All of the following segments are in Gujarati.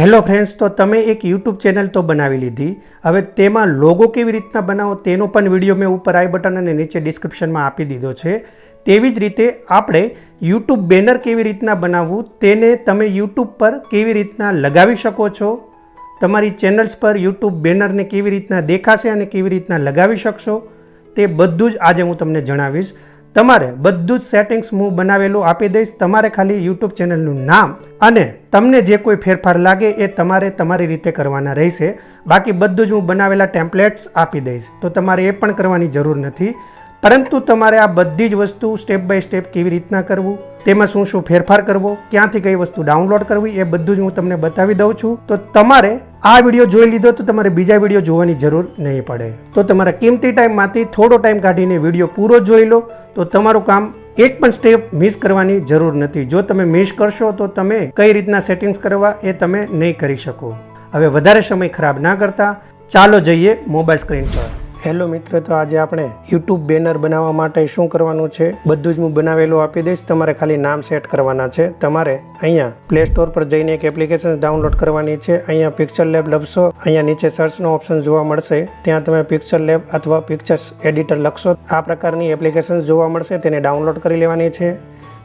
હેલો ફ્રેન્ડ્સ, તો તમે એક યુટ્યુબ ચેનલ તો બનાવી લીધી. હવે તેમાં લોગો કેવી રીતના બનાવો તેનો પણ વીડિયો મેં ઉપર આઈ બટન અને નીચે ડિસ્ક્રિપ્શનમાં આપી દીધો છે. તેવી જ રીતે આપણે યુટ્યુબ બેનર કેવી રીતના બનાવવું તેને તમે યુટ્યુબ પર કેવી રીતના લગાવી શકો છો, તમારી ચેનલ્સ પર યુટ્યુબ બેનરને કેવી રીતના દેખાશે અને કેવી રીતના લગાવી શકશો, તે બધું જ આજે હું તમને જણાવીશ. તમારે બધું જ સેટિંગ્સ હું બનાવેલું આપી દઈશ. તમારે ખાલી યુટ્યુબ ચેનલનું નામ અને તમને જે કોઈ ફેરફાર લાગે એ તમારે તમારી રીતે કરવાના રહેશે. બાકી બધું જ હું બનાવેલા ટેમ્પલેટ્સ આપી દઈશ. તો તમારે એ પણ કરવાની જરૂર નથી. પરંતુ તમારે આ બધી જ વસ્તુ સ્ટેપ બાય સ્ટેપ કેવી રીતના કરવું? તેમાં શું શું ફેરફાર કરવો, ક્યાંથી કઈ વસ્તુ ડાઉનલોડ કરવી, એ બધું જ હું તમને બતાવી દઉં છું. તો તમારે આ વીડિયો જોઈ લીધો તો તમારે બીજા વીડિયો જોવાની જરૂર નહીં પડે. તો તમારા કિંમતી ટાઈમમાંથી થોડો ટાઈમ કાઢીને વીડિયો પૂરો જોઈ લો. તો તમારું કામ એક પણ સ્ટેપ મિસ કરવાની જરૂર નથી. જો તમે મિસ કરશો તો તમે કઈ રીતના સેટિંગ્સ કરવા એ તમે નહીં કરી શકો. હવે વધારે સમય ખરાબ ના કરતા ચાલો જઈએ મોબાઈલ સ્ક્રીન પર. હેલો મિત્ર, તો આજે આપણે યુટ્યુબ બેનર બનાવવા માટે શું કરવાનું છે? બધું જ હું બનાવેલું આપી દઈશ. તમારે ખાલી નામ સેટ કરવાના છે. તમારે અહીંયા પ્લે સ્ટોર પર જઈને એક એપ્લિકેશન ડાઉનલોડ કરવાની છે. અહીંયા પિક્ચર લેબ લખશો. અહીંયા નીચે સર્ચનો ઓપ્શન જોવા મળશે. ત્યાં તમે પિક્ચર લેબ અથવા પિક્ચર્સ એડિટર લખશો. આ પ્રકારની એપ્લિકેશન જોવા મળશે. તેને ડાઉનલોડ કરી લેવાની છે.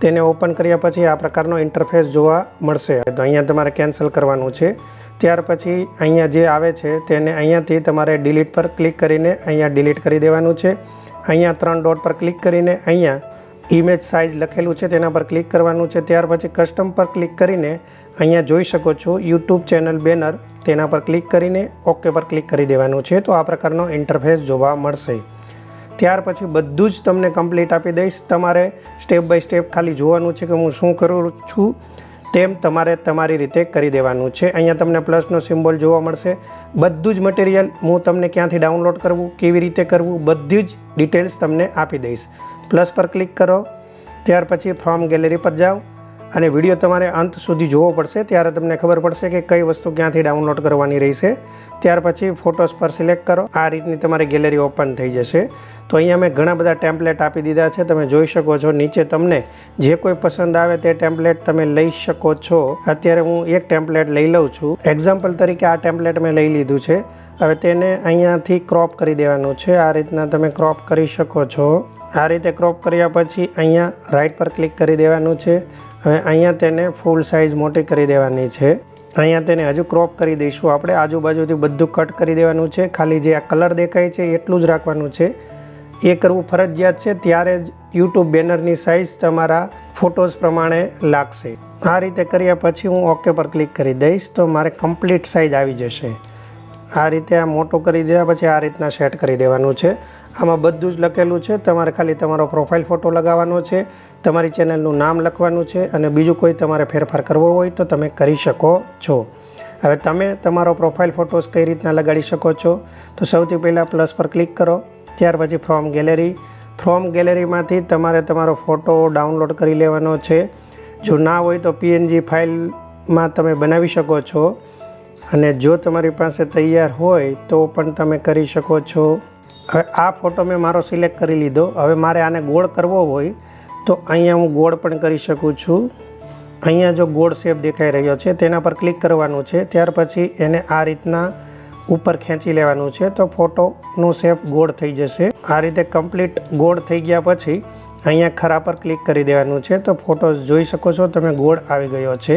તેને ઓપન કર્યા પછી આ પ્રકારનો ઇન્ટરફેસ જોવા મળશે. તો અહીંયા તમારે કેન્સલ કરવાનું છે. ત્યાર પછી અહીંયા જે આવે છે તેને અહીંયાથી તમારે ડિલીટ પર ક્લિક કરીને અહીંયા ડિલીટ કરી દેવાનું છે. અહીંયા ત્રણ ડોટ પર ક્લિક કરીને અહીંયા ઇમેજ સાઇઝ લખેલું છે તેના પર ક્લિક કરવાનું છે. ત્યાર પછી કસ્ટમ પર ક્લિક કરીને અહીંયા જોઈ શકો છો યુટ્યુબ ચેનલ બેનર તેના પર ક્લિક કરીને ઓકે પર ક્લિક કરી દેવાનું છે. તો આ પ્રકારનો ઇન્ટરફેસ જોવા મળશે. ત્યાર પછી બધું જ તમને કમ્પ્લીટ આપી દઈશ. તમારે સ્ટેપ બાય સ્ટેપ ખાલી જોવાનું છે કે હું શું કરું છું. તેમ તમારે તમારી રીતે કરી દેવાનું છે. અહીંયા તમને પ્લસનો સિમ્બોલ જોવા મળશે. બધું જ મટીરિયલ હું તમને ક્યાંથી ડાઉનલોડ કરવું, કેવી રીતે કરવું, બધી જ ડિટેલ્સ તમને આપી દઈશ. પ્લસ પર ક્લિક કરો. ત્યાર પછી ફ્રોમ ગેલેરી પર જાઓ. અને વીડિયો તમારે અંત સુધી જોવો પડશે. ત્યારે તમને ખબર પડશે કે કઈ વસ્તુ ક્યાંથી ડાઉનલોડ કરવાની રહેશે. ત્યાર પછી ફોટોસ પર સિલેક્ટ કરો. આ રીતની તમારી ગેલેરી ઓપન થઈ જશે. તો અહીંયા મેં ઘણા બધા ટેમ્પલેટ આપી દીધા છે. તમે જોઈ શકો છો નીચે તમને જે કોઈ પસંદ આવે તે ટેમ્પલેટ તમે લઈ શકો છો. અત્યારે હું એક ટેમ્પલેટ લઈ લઉં છું. એક્ઝામ્પલ તરીકે આ ટેમ્પલેટ મેં લઈ લીધું છે. હવે તેને અહીંયાથી ક્રોપ કરી દેવાનું છે. આ રીતના તમે ક્રોપ કરી શકો છો. આ રીતે ક્રોપ કર્યા પછી અહીંયા રાઇટ પર ક્લિક કરી દેવાનું છે. હવે અહીંયા તેને ફૂલ સાઇઝ મોટી કરી દેવાની છે. અહીંયા તેને હજુ ક્રોપ કરી દઈશું. આપણે આજુબાજુથી બધું કટ કરી દેવાનું છે. ખાલી જે આ કલર દેખાય છે એટલું જ રાખવાનું છે. એ કરવું ફરજિયાત છે. ત્યારે જ યુટ્યુબ બેનરની સાઇઝ તમારા ફોટોઝ પ્રમાણે લાગશે. આ રીતે કર્યા પછી હું ઓકે પર ક્લિક કરી દઈશ તો મારે કમ્પ્લીટ સાઇઝ આવી જશે. આ રીતે આ મોટો કરી દેવા પછી આ રીતના સેટ કરી દેવાનું છે. આમાં બધું જ લખેલું છે. તમારે ખાલી તમારો પ્રોફાઇલ ફોટો લગાવવાનો છે, તમારી ચેનલનું નામ લખવાનું છે અને બીજું કોઈ તમારે ફેરફાર કરવો હોય તો તમે કરી શકો છો. હવે તમે તમારો પ્રોફાઇલ ફોટોસ કઈ રીતના લગાડી શકો છો? તો સૌથી પહેલાં પ્લસ પર ક્લિક કરો, ત્યાર પછી ફ્રોમ ગેલેરી ફ્રોમ ગેલેરીમાંથી તમારે તમારો ફોટો ડાઉનલોડ કરી લેવાનો છે. જો ના હોય તો પીએનજી ફાઇલમાં તમે બનાવી શકો છો. અને જો તમારી પાસે તૈયાર હોય તો પણ તમે કરી શકો છો. હવે આ ફોટો મેં મારો સિલેક્ટ કરી લીધો. હવે મારે આને ગોળ કરવો હોય તો અહીંયા હું ગોળ પણ કરી શકું છું. અહીંયા જો ગોળ શેપ દેખાઈ રહ્યો છે, તેના પર ક્લિક કરવાનું છે. ત્યાર પછી એને આ રીતના ઉપર ખેંચી લેવાનું છે તો ફોટોનો શેપ ગોળ થઈ જશે. આ રીતે કમ્પ્લીટ ગોળ થઈ ગયા પછી અહીંયા ખરા પર ક્લિક કરી દેવાનું છે. તો ફોટો જોઈ શકો છો, તમે ગોળ આવી ગયો છે.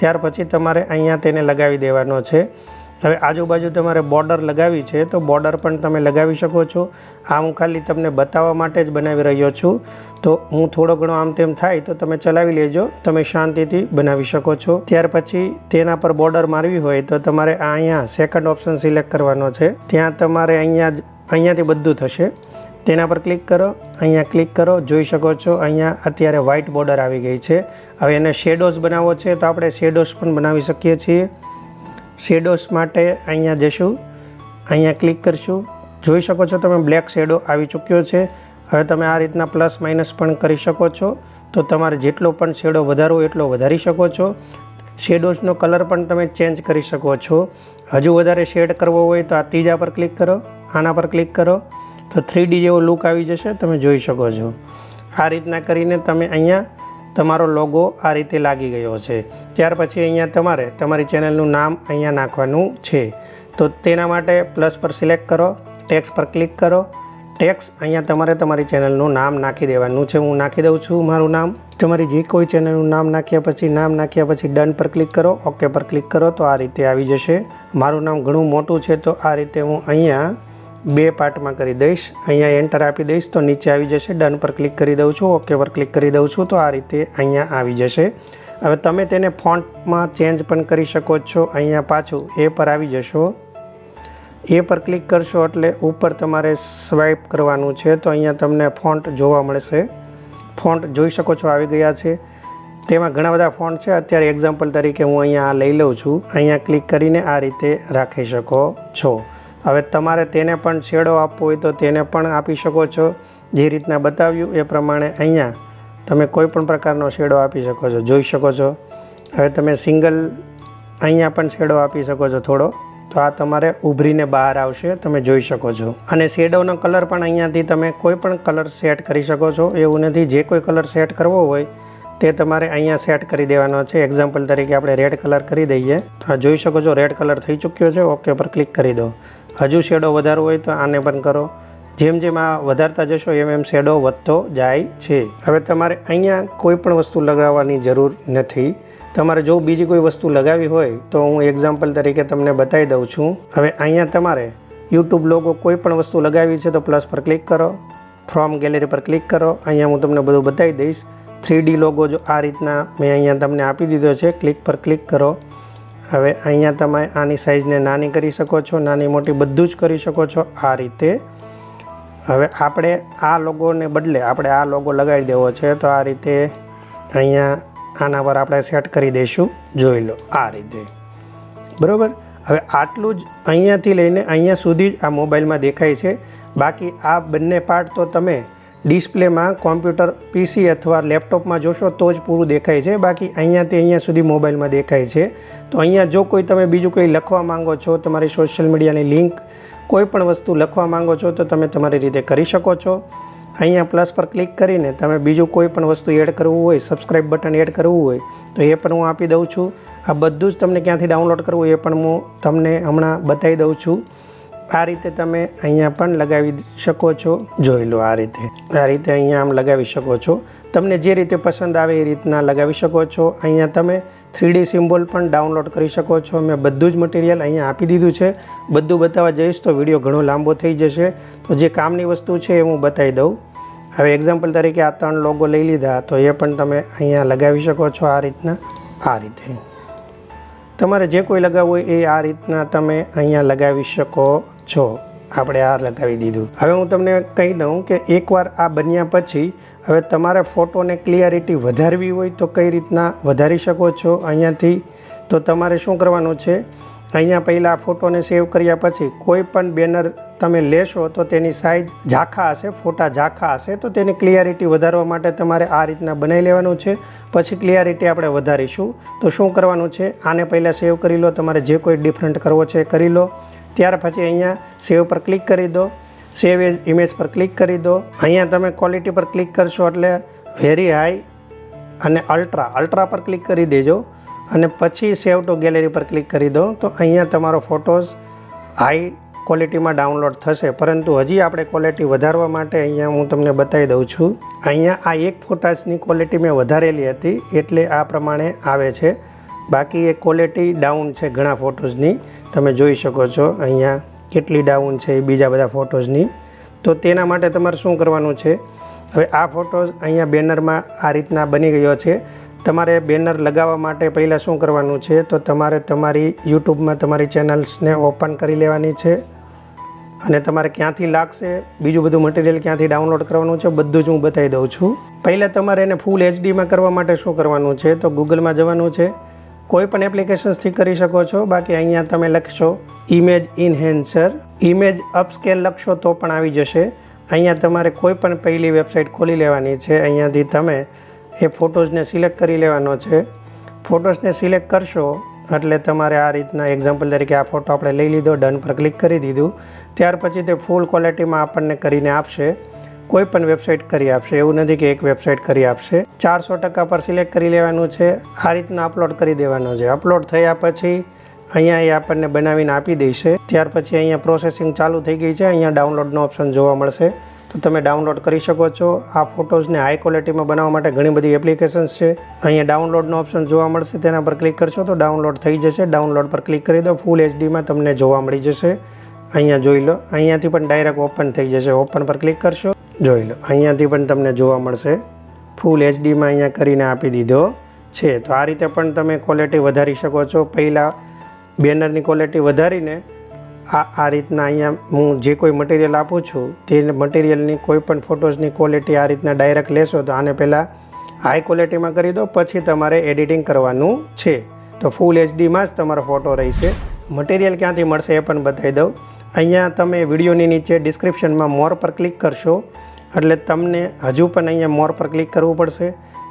ત્યાર પછી તમારે અહીંયા તેને લગાવી દેવાનો છે. હવે આજુબાજુ તમારે બોર્ડર લગાવી છે, તો બોર્ડર પણ તમે લગાવી શકો છો. આ હું ખાલી તમને બતાવવા માટે જ બનાવી રહ્યો છું. તો હું થોડો ઘણો આમ તેમ થાય તો તમે ચલાવી લેજો, તમે શાંતિથી બનાવી શકો છો. ત્યાર પછી તેના પર બોર્ડર મારવી હોય તો તમારે આ અહીંયા સેકન્ડ ઓપ્શન સિલેક્ટ કરવાનો છે. ત્યાં તમારે અહીંયા જ, અહીંયાથી બધું થશે. તેના પર ક્લિક કરો, અહીંયા ક્લિક કરો, જોઈ શકો છો અહીંયા અત્યારે વ્હાઇટ બોર્ડર આવી ગઈ છે. હવે એને શેડોઝ બનાવવો છે તો આપણે શેડોઝ પણ બનાવી શકીએ છીએ. શેડોસ માટે અહીંયા જશું. અહીંયા ક્લિક કરશું. જોઈ શકો છો તમે બ્લેક શેડો આવી ચૂક્યો છે. હવે તમે આ રીતના પ્લસ માઇનસ પણ કરી શકો છો. તો તમારે જેટલો પણ શેડો વધારવો એટલો વધારી શકો છો. શેડોસનો કલર પણ તમે ચેન્જ કરી શકો છો. હજુ વધારે શેડ કરવો હોય તો આ ત્રીજા પર ક્લિક કરો. આના પર ક્લિક કરો. તો થ્રી જેવો લુક આવી જશે, તમે જોઈ શકો છો. આ રીતના કરીને તમે અહીંયા તમારો લોગો આ રીતે લાગી ગયો છે. ત્યાર પછી અહીંયા તમારે તમારી ચેનલનું નામ અહીંયા નાખવાનું છે. તો તેના માટે પ્લસ પર સિલેક્ટ કરો ટેક્સ પર ક્લિક કરો. ટેક્સ અહીંયા તમારે તમારી ચેનલનું નામ નાખી દેવાનું છે. હું નાખી દઉં છું મારું નામ. તમારી જે કોઈ ચેનલનું નામ નાખ્યા પછી, નામ નાખ્યા પછી ડન પર ક્લિક કરો ઓકે પર ક્લિક કરો તો આ રીતે આવી જશે. મારું નામ ઘણું મોટું છે તો આ રીતે હું અહીંયા બે પાર્ટમાં કરી દઈશ. અહીંયા એન્ટર આપી દઈશ તો નીચે આવી જશે. ડન પર ક્લિક કરી દઉં છું. ઓકે પર ક્લિક કરી દઉં છું તો આ રીતે અહીંયા આવી જશે. હવે તમે તેને ફોન્ટમાં ચેન્જ પણ કરી શકો છો. અહીંયા પાછું એ પર આવી જશો. એ પર ક્લિક કરશો એટલે ઉપર તમારે સ્વાઇપ કરવાનું છે તો અહીંયા તમને ફોન્ટ જોવા મળશે. ફોન્ટ જોઈ શકો છો આવી ગયા છે. તેમાં ઘણા બધા ફોન્ટ છે. અત્યારે એક્ઝામ્પલ તરીકે હું અહીંયા લઈ લઉં છું. અહીંયા ક્લિક કરીને આ રીતે રાખી શકો છો. હવે તમારે તેને પણ શેડો આપવો હોય તો તેને પણ આપી શકો છો. જે રીતના બતાવ્યું એ પ્રમાણે અહીંયા તમે કોઈ પણ પ્રકારનો શેડો આપી શકો છો. જોઈ શકો છો. હવે તમે સિંગલ અહીંયા પણ શેડો આપી શકો છો થોડો. તો આ તમારે ઉભરીને બહાર આવશે. તમે જોઈ શકો છો. અને શેડોનો કલર પણ અહીંયાથી તમે કોઈ પણ કલર સેટ કરી શકો છો. એવું નથી જે કોઈ કલર સેટ કરવો હોય તે તમારે અહીંયા સેટ કરી દેવાનો છે. એક્ઝામ્પલ તરીકે આપણે રેડ કલર કરી દઈએ. તો જોઈ શકો છો રેડ કલર થઈ ચૂક્યો છે. ઓકે પર ક્લિક કરી દો. હજુ શેડો વધારવો હોય તો આને પણ કરો. જેમ જેમ આ વધારતા જશો એમ એમ શેડો વધતો જાય છે. હવે તમારે અહીંયા કોઈ પણ વસ્તુ લગાવવાની જરૂર નથી. તમારે જો બીજી કોઈ વસ્તુ લગાવી હોય તો હું એક્ઝામ્પલ તરીકે તમને બતાવી દઉં છું. હવે અહીંયા તમારે યુટ્યુબ લોગો કોઈ પણ વસ્તુ લગાવી છે તો પ્લસ પર ક્લિક કરો. ફ્રોમ ગેલેરી પર ક્લિક કરો. અહીંયા હું તમને બધું બતાવી દઈશ. થ્રી લોગો જો આ રીતના મેં અહીંયા તમને આપી દીધો છે ક્લિક પર ક્લિક કરો. હવે અહીંયા તમે આની સાઇઝને નાની કરી શકો છો, નાની મોટી બધું જ કરી શકો છો આ રીતે. હવે આપણે આ લોગોને બદલે આપણે આ લોગો લગાવી દેવો છે, તો આ રીતે અહીંયા આના પર આપણે સેટ કરી દઈશું. જોઈ લો આ રીતે. બરાબર? હવે આટલું જ અહીંયાથી લઈને અહીંયા સુધી જ આ મોબાઈલમાં દેખાય છે. બાકી આ બંને પાર્ટ તો તમે ડિસ્પ્લેમાં કોમ્પ્યુટર પીસી અથવા લેપટોપમાં જોશો તો જ પૂરું દેખાય છે. બાકી અહીંયાથી અહીંયા સુધી મોબાઈલમાં દેખાય છે. તો અહીંયા જો કોઈ તમે બીજું કંઈ લખવા માંગો છો, તમારી સોશિયલ મીડિયાની લિંક, કોઈ પણ વસ્તુ લખવા માંગો છો, તો તમે તમારી રીતે કરી શકો છો. અહીંયા પ્લસ પર ક્લિક કરીને તમે બીજું કોઈ પણ વસ્તુ એડ કરવું હોય સબસ્ક્રાઈબ બટન એડ કરવું હોય, તો એ પણ હું આપી દઉં છું. આ બધું જ તમને ક્યાંથી ડાઉનલોડ કરવું એ પણ હું તમને હમણાં બતાવી દઉં છું. આ રીતે તમે અહીંયા પણ લગાવી શકો છો. જોઈ લો આ રીતે. આ રીતે અહીંયા આમ લગાવી શકો છો. તમને જે રીતે પસંદ આવે એ રીતના લગાવી શકો છો. અહીંયા તમે થ્રીડી સિમ્બોલ પણ ડાઉનલોડ કરી શકો છો. મેં બધું જ મટીરિયલ અહીંયા આપી દીધું છે. બધું બતાવવા જઈશ તો વીડિયો ઘણો લાંબો થઈ જશે. તો જે કામની વસ્તુ છે એ હું બતાવી દઉં. હવે એક્ઝામ્પલ તરીકે આ ત્રણ લોગો લઈ લીધા. તો એ પણ તમે અહીંયા લગાવી શકો છો આ રીતના. આ રીતે. તમારે જે કોઈ લગાવવું હોય એ આ રીતના તમે અહીંયા લગાવી શકો છો, આપણે આ લગાવી દીધું. હવે હું તમને કહી દઉં કે એકવાર આ બન્યા પછી, હવે તમારે ફોટોને ક્લિયરિટી વધારવી હોય તો કઈ રીતના વધારી શકો છો અહીંયાથી? તો તમારે શું કરવાનું છે? અહીંયા પહેલાં આ ફોટોને સેવ કર્યા પછી કોઈ પણ બેનર તમે લેશો તો તેની સાઇઝ ઝાખા હશે, ફોટા ઝાંખા હશે, તો તેની ક્લિયરિટી વધારવા માટે તમારે આ રીતના બનાવી લેવાનું છે. પછી ક્લિયરિટી આપણે વધારીશું. તો શું કરવાનું છે? આને પહેલાં સેવ કરી લો, તમારે જે કોઈ ડિફરન્ટ કરવો છે એ કરી લો. ત્યાર પછી અહીંયા સેવ પર ક્લિક કરી દો. સેવ એઝ ઇમેજ પર ક્લિક કરી દો. અહીંયા તમે ક્વોલિટી પર ક્લિક કરશો એટલે વેરી હાઈ અને અલ્ટ્રા અલ્ટ્રા પર ક્લિક કરી દેજો. અને પછી સેવ ટુ ગેલેરી પર ક્લિક કરી દો. તો અહીંયા તમારો ફોટોઝ હાઈ ક્વોલિટીમાં ડાઉનલોડ થશે. પરંતુ હજી આપણે ક્વોલિટી વધારવા માટે અહીંયા હું તમને બતાવી દઉં છું. અહીંયા આ એક ફોટાસની ક્વોલિટી મેં વધારેલી હતી. એટલે આ પ્રમાણે આવે છે. બાકી એ ક્વોલિટી ડાઉન છે ઘણા ફોટોઝની તમે જોઈ શકો છો અહીંયા કેટલી ડાઉન છે એ બીજા બધા ફોટોઝની તો તેના માટે તમારે શું કરવાનું છે? હવે આ ફોટોઝ અહીંયા બેનરમાં આ રીતના બની ગયો છે. તમારે બેનર લગાવવા માટે પહેલાં શું કરવાનું છે? તો તમારે તમારી યુટ્યુબમાં તમારી ચેનલ્સને ઓપન કરી લેવાની છે. અને તમારે ક્યાંથી લાગશે, બીજું બધું મટીરિયલ ક્યાંથી ડાઉનલોડ કરવાનું છે, બધું જ હું બતાવી દઉં છું. પહેલાં તમારે એને ફૂલ એચડીમાં કરવા માટે શું કરવાનું છે? તો ગૂગલમાં જવાનું છે. કોઈ પણ એપ્લિકેશન્સથી કરી શકો છો. બાકી અહીંયા તમે લખશો ઇમેજ ઇનહેન્સર ઇમેજ અપસ્કેલ લખશો તો પણ આવી જશે. અહીંયા તમારે કોઈ પણ પહેલી વેબસાઇટ ખોલી લેવાની છે. અહીંયાથી તમે એ ફોટોઝને સિલેક્ટ કરી લેવાનો છે. ફોટોઝને સિલેક્ટ કરશો, એટલે તમારે આ રીતના એક્ઝામ્પલ તરીકે આ ફોટો આપણે લઈ લીધો ડન પર ક્લિક કરી દીધું. ત્યાર પછી તે ફૂલ ક્વોલિટીમાં આપણને કરીને આપશે. કોઈ પણ વેબસાઇટ કરી આપશે, એવું નથી કે એક વેબસાઇટ કરી આપશે. ચારસો ટકા પર સિલેક્ટ કરી લેવાનું છે. આ રીતના અપલોડ કરી દેવાનું છે. અપલોડ થયા પછી અહીંયા એ આપણને બનાવીને આપી દેશે. ત્યાર પછી અહીંયા પ્રોસેસિંગ ચાલુ થઈ ગઈ છે. અહીંયા ડાઉનલોડનો ઓપ્શન જોવા મળશે. તો તમે ડાઉનલોડ કરી શકો છો. આ ફોટોઝને હાઈ ક્વોલિટીમાં બનાવવા માટે ઘણી બધી એપ્લિકેશન્સ છે. અહીંયા ડાઉનલોડનો ઓપ્શન જોવા મળશે. તેના પર ક્લિક કરશો તો ડાઉનલોડ થઈ જશે. ડાઉનલોડ પર ક્લિક કરી દો. ફૂલ એચડીમાં તમને જોવા મળી જશે. અહીંયા જોઈ લો. અહીંયાથી પણ ડાયરેક્ટ ઓપન થઈ જશે. ઓપન પર ક્લિક કરશો. જોઈ લો. અહીંયાથી પણ તમને જોવા મળશે. ફૂલ એચડીમાં અહીંયા કરીને આપી દીધો છે. તો આ રીતે પણ તમે ક્વોલિટી વધારી શકો છો. પહેલાં બેનરની ક્વોલિટી વધારીને આ આ રીતના અહીંયા હું જે કોઈ મટીરિયલ આપું છું, તે મટીરિયલની કોઈ પણ ફોટોઝની ક્વોલિટી આ રીતના ડાયરેક્ટ લેશો તો આને પહેલાં હાઈ ક્વોલિટીમાં કરી દો, પછી તમારે એડિટિંગ કરવાનું છે. તો ફૂલ એચડીમાં જ તમારો ફોટો રહેશે. મટીરિયલ ક્યાંથી મળશે એ પણ બતાવી દઉં. અહીંયા તમે વિડીયોની નીચે ડિસ્ક્રિપ્શનમાં મોર પર ક્લિક કરશો. એટલે તમને હજુ પણ અહીંયા મોર પર ક્લિક કરવું પડશે.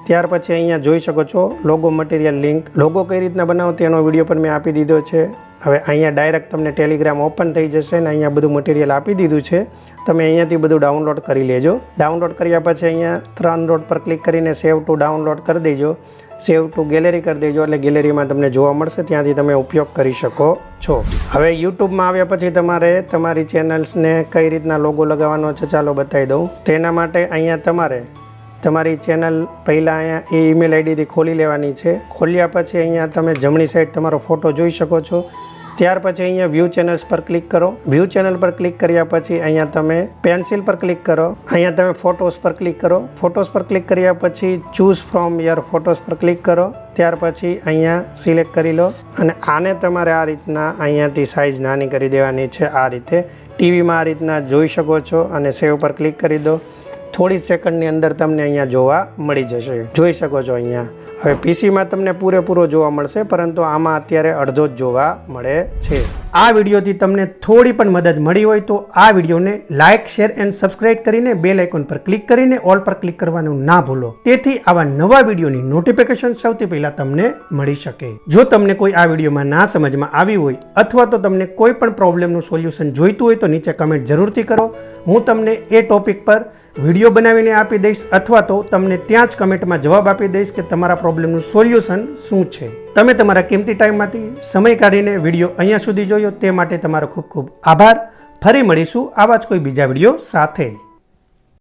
ત્યાર પછી અહીંયા જોઈ શકો છો લોગો મટીરિયલ લિંક લોગો કઈ રીતના બનાવો તેનો વીડિયો પણ મેં આપી દીધો છે. હવે અહીંયા ડાયરેક્ટ તમને ટેલિગ્રામ ઓપન થઈ જશે અને અહીંયા બધું મટીરિયલ આપી દીધું છે. તમે અહીંયાથી બધું ડાઉનલોડ કરી લેજો. ડાઉનલોડ કર્યા પછી અહીંયા ત્રણ ડોટ પર ક્લિક કરીને સેવ ટુ ડાઉનલોડ કરી દેજો. સેવ ટુ ગેલેરી કરી દેજો એટલે ગેલેરીમાં તમને જોવા મળશે. ત્યાંથી તમે ઉપયોગ કરી શકો છો. હવે યુટ્યુબમાં આવ્યા પછી તમારે તમારી ચેનલ્સને કઈ રીતના લોગો લગાવવાનો છે ચાલો બતાવી દઉં. તેના માટે અહીંયા તમારે તમારી ચેનલ પહેલાં અહીંયા એ ઈમેલ આઈડીથી ખોલી લેવાની છે. ખોલ્યા પછી અહીંયા તમે જમણી સાઈડ તમારો ફોટો જોઈ શકો છો. ત્યાર પછી અહીંયા વ્યૂ ચેનલ્સ પર ક્લિક કરો. વ્યૂ ચેનલ પર ક્લિક કર્યા પછી અહીંયા તમે પેન્સિલ પર ક્લિક કરો. અહીંયા તમે ફોટોસ પર ક્લિક કરો. ફોટોસ પર ક્લિક કર્યા પછી ચૂઝ ફ્રોમ યર ફોટોસ પર ક્લિક કરો. ત્યાર પછી અહીંયા સિલેક્ટ કરી લો. અને આને તમારે આ રીતના અહીંયાથી સાઇઝ નાની કરી દેવાની છે. આ રીતે ટીવીમાં આ રીતના જોઈ શકો છો અને સેવ પર ક્લિક કરી દો. થોડી સેકન્ડની અંદર તમને અહીંયા જોવા મળી જશે. જોઈ શકો છો અહીંયા. હવે પીસીમાં તમને પૂરેપૂરો જોવા મળશે, પરંતુ આમાં અત્યારે અડધો જ જોવા મળે છે. આ વિડીયોથી તમને થોડી પણ મદદ મળી હોય તો આ વિડીયોને લાઇક, શેર એન્ડ સબસ્ક્રાઇબ કરીને બેલ આઇકોન પર ક્લિક કરીને ઓલ પર ક્લિક કરવાનું ના ભૂલો. તેથી આવા નવા વિડીયોની નોટિફિકેશન સૌથી પહેલા તમને મળી શકે. જો તમને કોઈ આ વિડીયોમાં ના સમજમાં આવી હોય, અથવા તો તમને કોઈ પણ પ્રોબ્લેમનું સોલ્યુશન જોઈતું હોય તો નીચે કમેન્ટ જરૂરથી કરો. હું તમને એ ટોપિક પર વીડિયો બનાવીને આપી દઈશ અથવા તો તમને ત્યાં જ કમેન્ટમાં જવાબ આપી દઈશ કે તમારા પ્રોબ્લેમનું સોલ્યુશન શું છે. તમે તમારા કિંમતી ટાઈમમાંથી સમય કાઢીને વીડિયો અહીંયા સુધી જોયો તે માટે તમારો ખૂબ ખૂબ આભાર. ફરી મળીશું આવા જ કોઈ બીજા વીડિયો સાથે.